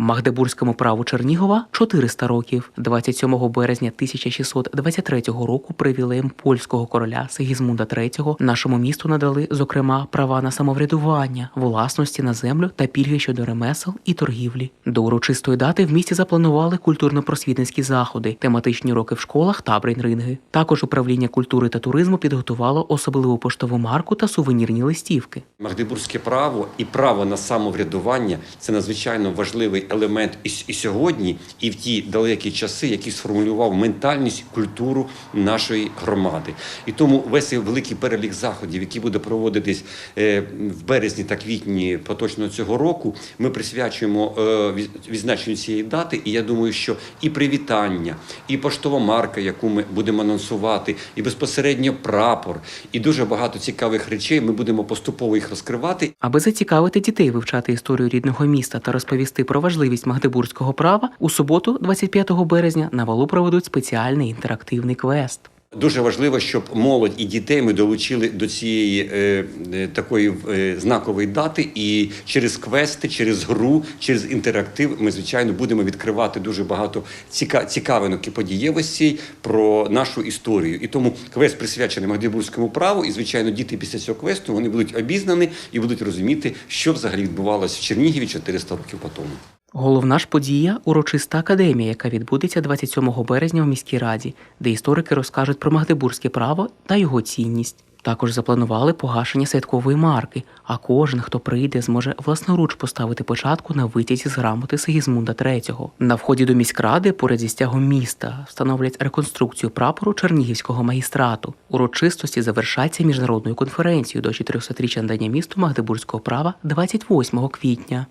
Магдебурзькому праву Чернігова 400 років. 27 березня 1623 року привілеєм польського короля Сигізмунда III нашому місту надали, зокрема, права на самоврядування, власності на землю та пільги щодо ремесел і торгівлі. До урочистої дати в місті запланували культурно-просвітницькі заходи, тематичні уроки в школах та брейнринги. Також управління культури та туризму підготувало особливу поштову марку та сувенірні листівки. Магдебурзьке право і право на самоврядування це надзвичайно важливий елемент і, сьогодні, і в ті далекі часи, який сформулював ментальність, культуру нашої громади. І тому весь великий перелік заходів, який буде проводитись е, в березні та квітні поточного цього року, ми присвячуємо е, відзначенню цієї дати. І я думаю, що і привітання, і поштова марка, яку ми будемо анонсувати, і безпосередньо прапор, і дуже багато цікавих речей. Ми будемо поступово їх розкривати. Аби зацікавити дітей вивчати історію рідного міста та розповісти про важливість магдебурзького права, у суботу, 25 березня, на валу проведуть спеціальний інтерактивний квест. Дуже важливо, щоб молодь і дітей ми долучили до цієї е, е, такої е, знакової дати. І через квести, через гру, через інтерактив ми звичайно будемо відкривати дуже багато ціка, цікавинок і подієвостей про нашу історію. І тому квест присвячений Магдебурзькому праву. І звичайно, діти після цього квесту вони будуть обізнані і будуть розуміти, що взагалі відбувалося в Чернігові 400 років по тому. Головна ж подія урочиста академія, яка відбудеться 27 березня в міській раді, де історики розкажуть про магдебурзьке право та його цінність. Також запланували погашення святкової марки, а кожен, хто прийде, зможе власноруч поставити початку на витязі з грамоти Сигізмунда III. На вході до міськради, поряд зі стягом міста, встановлять реконструкцію прапору Чернігівського магістрату. Урочистості завершаться міжнародною конференцією до 400-річчя надання місту Магдебурзького права 28 квітня.